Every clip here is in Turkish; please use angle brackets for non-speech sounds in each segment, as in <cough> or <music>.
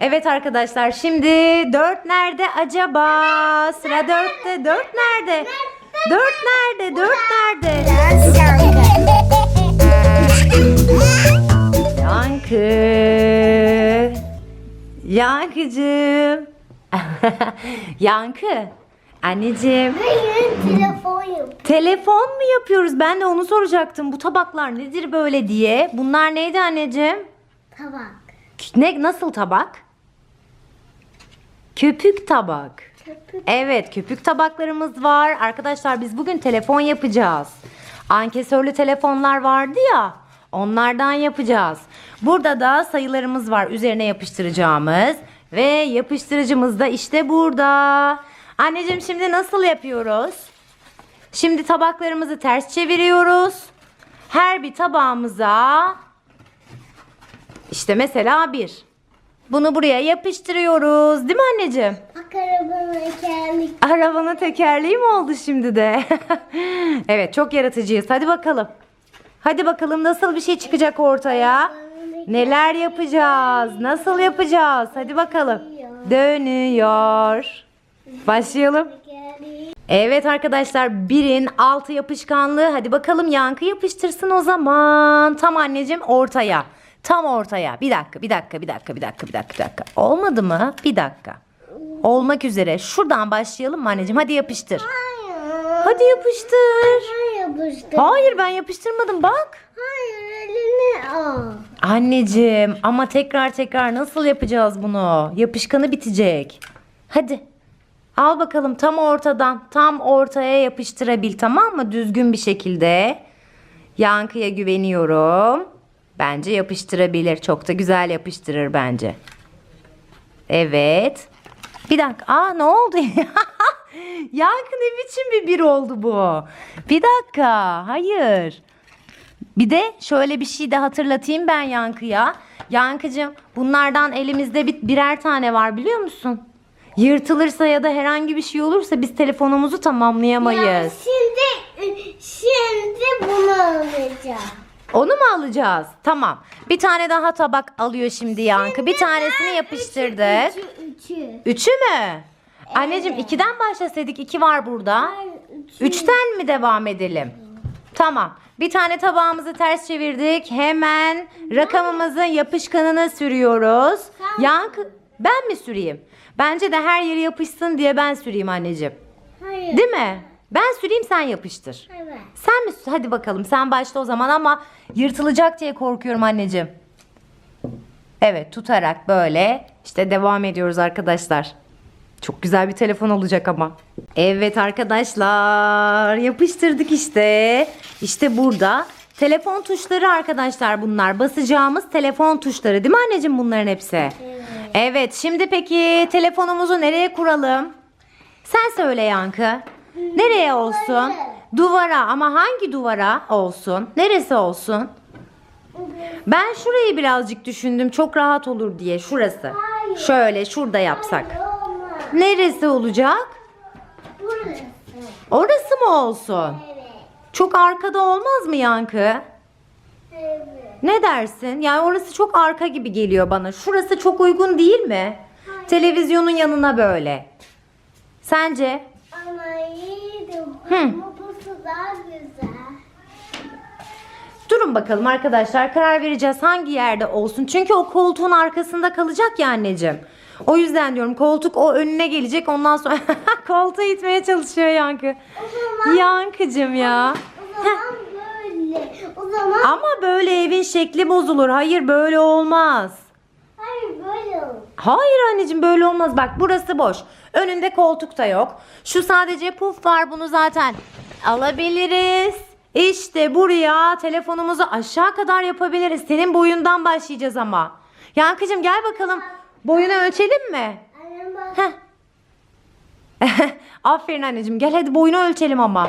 Evet arkadaşlar şimdi 4 nerede acaba? Sıra 4'te. 4 nerede? 4 nerede? 4 nerede? <laughs> Yankı. Yankıcığım. <laughs> Yankı. Anneciğim. Hayır telefon yap. Telefon mu yapıyoruz? Ben de onu soracaktım. Bu tabaklar nedir böyle diye. Bunlar neydi anneciğim? Tabak. Ne nasıl tabak? Köpük tabak. Köpük. Evet, köpük tabaklarımız var. Arkadaşlar biz bugün telefon yapacağız. Ankesörlü telefonlar vardı ya. Onlardan yapacağız. Burada da sayılarımız var üzerine yapıştıracağımız ve yapıştırıcımız da işte burada. Anneciğim şimdi nasıl yapıyoruz? Şimdi tabaklarımızı ters çeviriyoruz. Her bir tabağımıza işte mesela bir. Bunu buraya yapıştırıyoruz. Değil mi anneciğim? Bak arabanın tekerlek. Arabanın tekerleği mi oldu şimdi de? <laughs> evet çok yaratıcıyız. Hadi bakalım. Hadi bakalım nasıl bir şey çıkacak ortaya? Neler yapacağız? Nasıl yapacağız? Hadi bakalım. Dönüyor. Başlayalım. Tekerleği. Evet arkadaşlar birin altı yapışkanlığı. Hadi bakalım yankı yapıştırsın o zaman. Tam anneciğim ortaya. Tam ortaya. Bir dakika, bir dakika, bir dakika, bir dakika, bir dakika, bir dakika. Olmadı mı? Bir dakika. Olmak üzere. Şuradan başlayalım mı anneciğim? Hadi yapıştır. Hayır. Hadi yapıştır. Ben yapıştım. Hayır ben yapıştırmadım bak. Hayır elini al. Anneciğim ama tekrar tekrar nasıl yapacağız bunu? Yapışkanı bitecek. Hadi. Al bakalım tam ortadan tam ortaya yapıştırabil tamam mı? Düzgün bir şekilde. Yankıya güveniyorum. Bence yapıştırabilir. Çok da güzel yapıştırır bence. Evet. Bir dakika. Aa ne oldu? <laughs> Yankı ne biçim bir bir oldu bu? Bir dakika. Hayır. Bir de şöyle bir şey de hatırlatayım ben Yankı'ya. Yankıcığım bunlardan elimizde bir, birer tane var biliyor musun? Yırtılırsa ya da herhangi bir şey olursa biz telefonumuzu Ya tamamlayamayız. şimdi şimdi bunu alacağım. Onu mu alacağız? Tamam. Bir tane daha tabak alıyor şimdi Yankı. Bir tanesini yapıştırdık. Üçü, üçü. Üçü mü? Anneciğim ikiden başlasaydık. iki var burada. Üçten mi devam edelim? Tamam. Bir tane tabağımızı ters çevirdik. Hemen rakamımızın yapışkanını sürüyoruz. Yankı ben mi süreyim? Bence de her yeri yapışsın diye ben süreyim anneciğim. Hayır. Değil mi? Ben süreyim sen yapıştır. Evet. Sen mi? Hadi bakalım sen başla o zaman ama yırtılacak diye korkuyorum anneciğim. Evet tutarak böyle işte devam ediyoruz arkadaşlar. Çok güzel bir telefon olacak ama. Evet arkadaşlar yapıştırdık işte. İşte burada telefon tuşları arkadaşlar bunlar. Basacağımız telefon tuşları değil mi anneciğim bunların hepsi? Evet. Evet şimdi peki telefonumuzu nereye kuralım? Sen söyle Yankı. Nereye olsun? Duvara ama hangi duvara olsun? Neresi olsun? Ben şurayı birazcık düşündüm çok rahat olur diye şurası. Hayır. Şöyle şurada yapsak. Olmaz. Neresi olacak? Burası. Orası mı olsun? Evet. Çok arkada olmaz mı Yankı? Evet. Ne dersin? Yani orası çok arka gibi geliyor bana. Şurası çok uygun değil mi? Televizyonun yanına böyle. Sence? Ama Hı. daha güzel. Durun bakalım arkadaşlar karar vereceğiz hangi yerde olsun. Çünkü o koltuğun arkasında kalacak ya anneciğim. O yüzden diyorum koltuk o önüne gelecek ondan sonra <laughs> koltuğu itmeye çalışıyor Yankı. Zaman, Yankıcım ya. o zaman böyle. O zaman Ama böyle evin şekli bozulur. Hayır böyle olmaz. Hayır böyle olur. Hayır anneciğim böyle olmaz. Bak burası boş. Önünde koltuk da yok. Şu sadece puf var bunu zaten alabiliriz. İşte buraya telefonumuzu aşağı kadar yapabiliriz. Senin boyundan başlayacağız ama. Yankıcığım gel bakalım. Boyunu ölçelim mi? Annem bak. Heh. <laughs> Aferin anneciğim. Gel hadi boyunu ölçelim ama.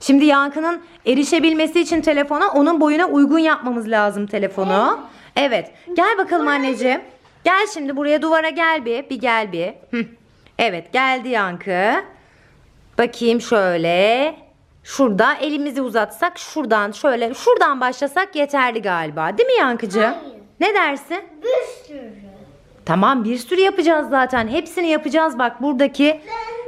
Şimdi Yankı'nın erişebilmesi için telefona onun boyuna uygun yapmamız lazım telefonu. Evet. Gel bakalım anneciğim. Gel şimdi buraya duvara gel bir. Bir gel bir. Hı. Evet geldi Yankı. Bakayım şöyle. Şurada elimizi uzatsak şuradan şöyle şuradan başlasak yeterli galiba. Değil mi Yankıcığım? Hayır. Ne dersin? Bir sürü. Tamam bir sürü yapacağız zaten. Hepsini yapacağız bak buradaki.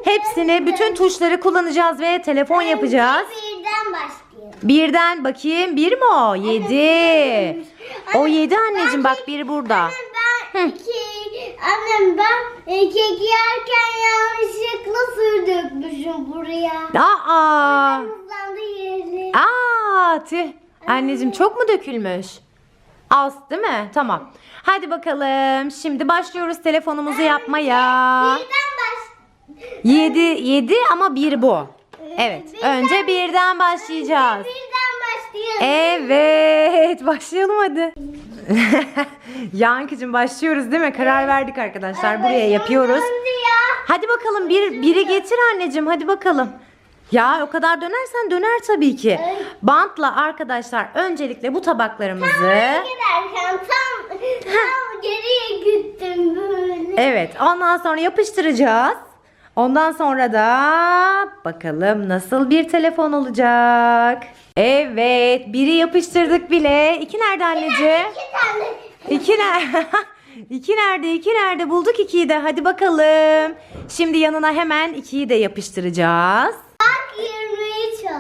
Hepsini bütün tuşları kullanacağız ve telefon yapacağız. Birden başlayalım. Birden bakayım. Bir mi o? Yedi. O yedi anneciğim bak bir burada. Annem ben iki, annem ben e, kek yerken yanlışlıkla su dökmüşüm buraya. Aa. Hızlandı yerine. Aa tüh. Anneciğim çok mu dökülmüş? Az değil mi? Tamam. Hadi bakalım. Şimdi başlıyoruz telefonumuzu yapmaya. Birden baş. 7 7 ama bir bu. Evet. Birden- Önce birden başlayacağız. Birden başlayalım. Evet. Başlayalım hadi. <laughs> Yankıcığım başlıyoruz değil mi? Karar verdik arkadaşlar. Buraya yapıyoruz. Ya. Hadi bakalım bir biri getir anneciğim. Hadi bakalım. Ya o kadar dönersen döner tabii ki. Bantla arkadaşlar öncelikle bu tabaklarımızı Giderken tam, tam geriye gittim böyle. Evet, ondan sonra yapıştıracağız. Ondan sonra da bakalım nasıl bir telefon olacak. Evet, biri yapıştırdık bile. İki nerede anneciğim? İki tane. İki nerede? <laughs> İki nerede? İki nerede? Bulduk ikiyi de. Hadi bakalım. Şimdi yanına hemen ikiyi de yapıştıracağız.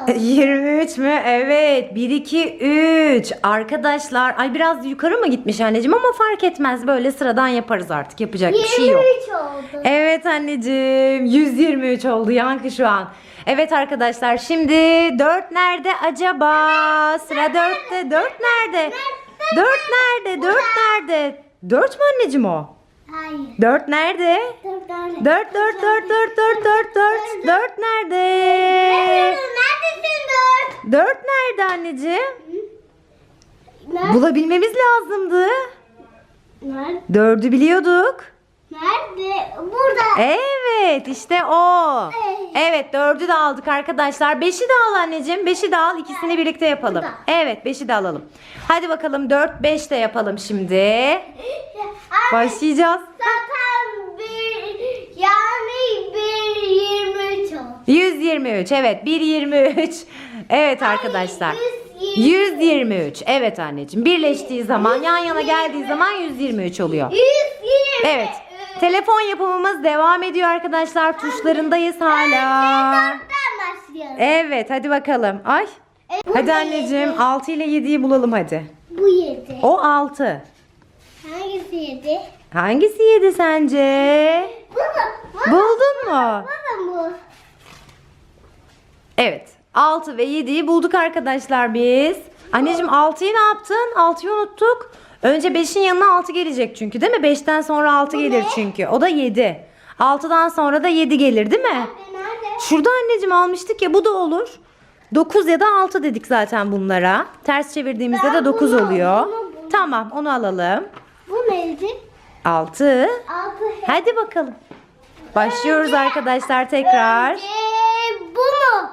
Bak 23 oldu. 23 mü? Evet. 1 2 3. Arkadaşlar, ay biraz yukarı mı gitmiş anneciğim ama fark etmez. Böyle sıradan yaparız artık. Yapacak bir şey yok. 23 oldu. Evet anneciğim 123 oldu yankı şu an. Evet arkadaşlar şimdi 4 nerede acaba? Sıra 4'te. 4 nerede? 4 nerede? 4 nerede? 4 mü anneciğim o? Hayır. 4 nerede? Dört tane. 4 4 4 4 4 4 4 4 nerede? Neredesin dört? 4 nerede anneciğim? Nerede? Bulabilmemiz lazımdı. Nerede? 4'ü biliyorduk. Nerede? Burada. Evet işte o. Evet. Evet dördü de aldık arkadaşlar. Beşi de al anneciğim. Beşi de al. İkisini birlikte yapalım. Burada. Evet beşi de alalım. Hadi bakalım dört beş de yapalım şimdi. Başlayacağız. Zaten bir yani bir 23 oldu. 123 evet 123. Evet arkadaşlar. 123. 123 evet anneciğim. Birleştiği zaman yan yana geldiği zaman 123 oluyor. 123. Evet. Telefon yapımımız devam ediyor arkadaşlar. Tuşlarındayız hala. Evet hadi bakalım. Ay. Bu Hadi anneciğim yedi. 6 ile 7'yi bulalım hadi. Bu 7. O 6. Hangisi 7? Hangisi 7 sence? Bu mu? Bu mu? Buldun mu? Bu da mı? Evet. 6 ve 7'yi bulduk arkadaşlar biz. Anneciğim 6'yı ne yaptın? 6'yı unuttuk. Önce 5'in yanına 6 gelecek çünkü değil mi? 5'ten sonra 6 Bu gelir ne? çünkü. O da 7. 6'dan sonra da 7 gelir değil mi? Nerede? Nerede? Şurada anneciğim almıştık ya bu da olur. 9 ya da 6 dedik zaten bunlara. Ters çevirdiğimizde Ben de 9 bunu- oluyor. bunu- bunu- Tamam onu alalım. Bu neydi? 6. 6. Hadi bakalım. Başlıyoruz arkadaşlar tekrar. Önce bu mu?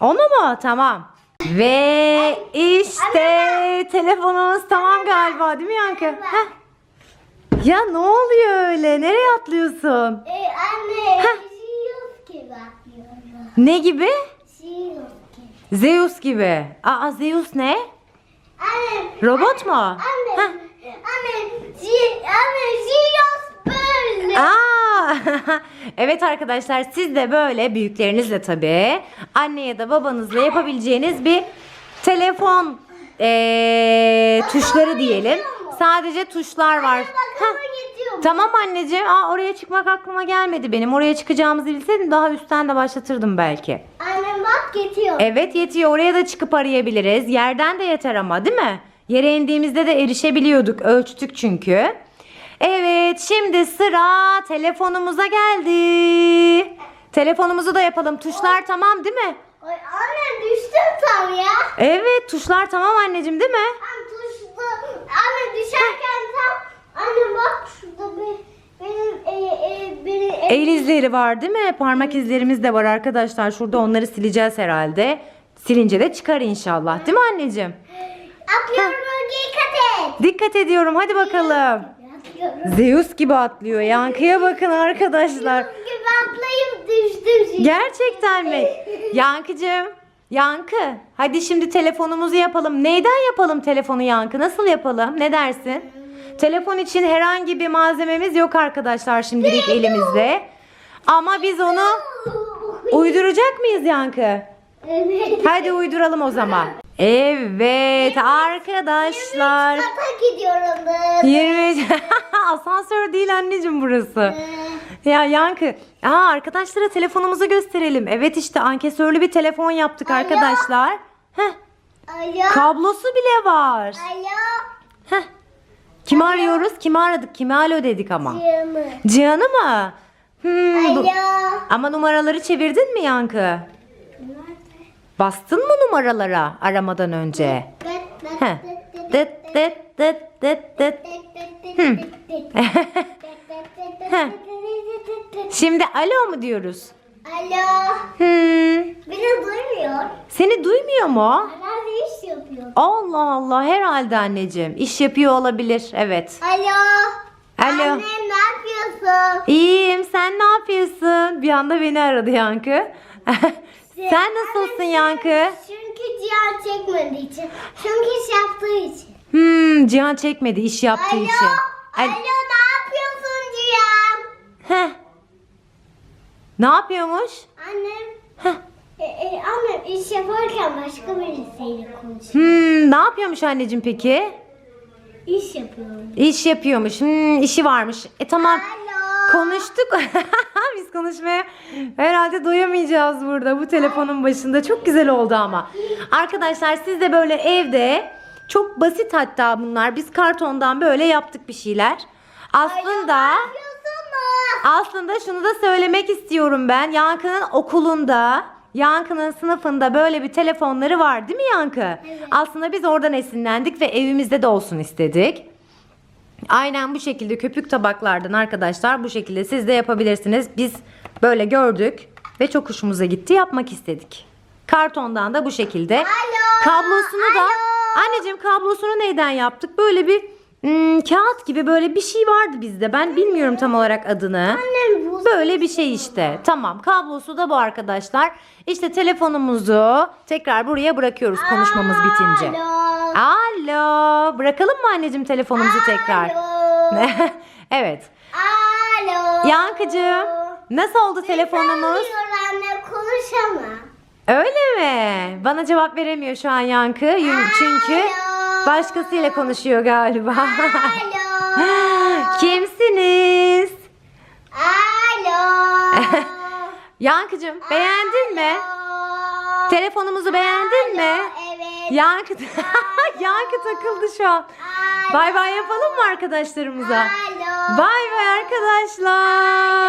Onu mu? Tamam. Ve işte telefonumuz tamam galiba değil mi Yankı? Heh. Ya ne oluyor öyle? Nereye atlıyorsun? Ee, anne, Heh. Zeus gibi atlıyorum. Ne gibi? Zeus gibi. Zeus gibi. Aa Zeus ne? Anne. Robot mu? Anne. Heh. Anne. Böyle. Aa, <laughs> evet arkadaşlar siz de böyle büyüklerinizle tabii anne ya da babanızla yapabileceğiniz bir telefon eee, tuşları diyelim. Sadece tuşlar var. Heh? Tamam anneciğim. Aa, oraya çıkmak aklıma gelmedi benim. Oraya çıkacağımızı bilseydim daha üstten de başlatırdım belki. Annem bak gidiyor. Evet yetiyor. Oraya da çıkıp arayabiliriz. Yerden de yeter ama değil mi? Yere indiğimizde de erişebiliyorduk. Ölçtük çünkü. Evet şimdi sıra telefonumuza geldi. Telefonumuzu da yapalım. Tuşlar tamam değil mi? Ay anne düştüm tam ya. Evet tuşlar tamam anneciğim değil mi? Anne düştü. Anne düşerken tam. Anne bak şurada bir, benim e, e, benim e, El izleri var değil mi? Parmak izlerimiz de var arkadaşlar. Şurada onları sileceğiz herhalde. Silince de çıkar inşallah. Değil mi anneciğim? Atlıyorum dikkat et. Dikkat ediyorum. Hadi bakalım. Atlıyorum. Zeus gibi atlıyor. Yankıya bakın arkadaşlar. Gibi atlayıp düştüm. Gerçekten mi? Yankıcığım. Yankı. Hadi şimdi telefonumuzu yapalım. Neyden yapalım telefonu Yankı? Nasıl yapalım? Ne dersin? Telefon için herhangi bir malzememiz yok arkadaşlar şimdilik elimizde. Ama biz onu uyduracak mıyız Yankı? Evet. Hadi uyduralım o zaman. Evet arkadaşlar. Kata gidiyorum. 20 Asansör değil anneciğim burası. Ya Yankı. Aa arkadaşlara telefonumuzu gösterelim. Evet işte ankesörlü bir telefon yaptık Alo. arkadaşlar. Heh, Alo. kablosu bile var. Alo. Heh. Kimi arıyoruz? Kimi aradık? Kimi alo dedik ama. Canım. Cihan'ı mı? Hmm, bu- Alo. Ama numaraları çevirdin mi Yankı? Bastın mı numaralara aramadan önce? Heh. Dıt dıt dıt dıt dıt. <laughs> Şimdi alo mu diyoruz? Alo. Hmm. Beni duymuyor. Seni duymuyor mu? Herhalde iş yapıyor. Allah Allah herhalde anneciğim. İş yapıyor olabilir. Evet. Alo. Alo. Anne ne yapıyorsun? İyiyim. Sen ne yapıyorsun? Bir anda beni aradı Yankı. <laughs> Sen nasılsın Yankı? Çünkü Cihan çekmediği için. Çünkü iş yaptığı için. Hmm, Cihan çekmedi iş yaptığı Alo. için. Alo ne yapıyorsun Cihan? Heh. Ne yapıyormuş? Annem. Heh. E, e, annem iş yaparken başka birisiyle konuşuyor. Hmm, ne yapıyormuş anneciğim peki? İş yapıyorum. İş yapıyormuş. Hmm, işi varmış. E tamam. Alo. Konuştuk. <laughs> Biz konuşmaya herhalde doyamayacağız burada bu telefonun başında. Çok güzel oldu ama. Arkadaşlar siz de böyle evde çok basit hatta bunlar. Biz kartondan böyle yaptık bir şeyler. Aslında aslında şunu da söylemek istiyorum ben. Yankı'nın okulunda Yankı'nın sınıfında böyle bir telefonları var değil mi Yankı? Aslında biz oradan esinlendik ve evimizde de olsun istedik. Aynen bu şekilde köpük tabaklardan arkadaşlar bu şekilde siz de yapabilirsiniz. Biz böyle gördük ve çok hoşumuza gitti yapmak istedik. Kartondan da bu şekilde. Alo, Kablosunu da alo. anneciğim kablosunu neyden yaptık? Böyle bir hmm, kağıt gibi böyle bir şey vardı bizde. Ben bilmiyorum tam olarak adını. Annem bu. Böyle bir şey işte. Tamam kablosu da bu arkadaşlar. İşte telefonumuzu tekrar buraya bırakıyoruz konuşmamız bitince. Alo. Alo. Bırakalım mı anneciğim telefonumuzu tekrar? Alo. <laughs> evet. Alo. Yankıcığım nasıl oldu telefonumuz? Sanmıyor anne konuşamam. Öyle mi? Bana cevap veremiyor şu an Yankı. Çünkü Alo. başkasıyla konuşuyor galiba. Alo. <laughs> Kimsiniz? Alo. <laughs> Yankıcığım beğendin mi? Telefonumuzu beğendin mi? Evet. Yankı Yankı takıldı şu an. Bay bay yapalım mı arkadaşlarımıza? Bay bay arkadaşlar.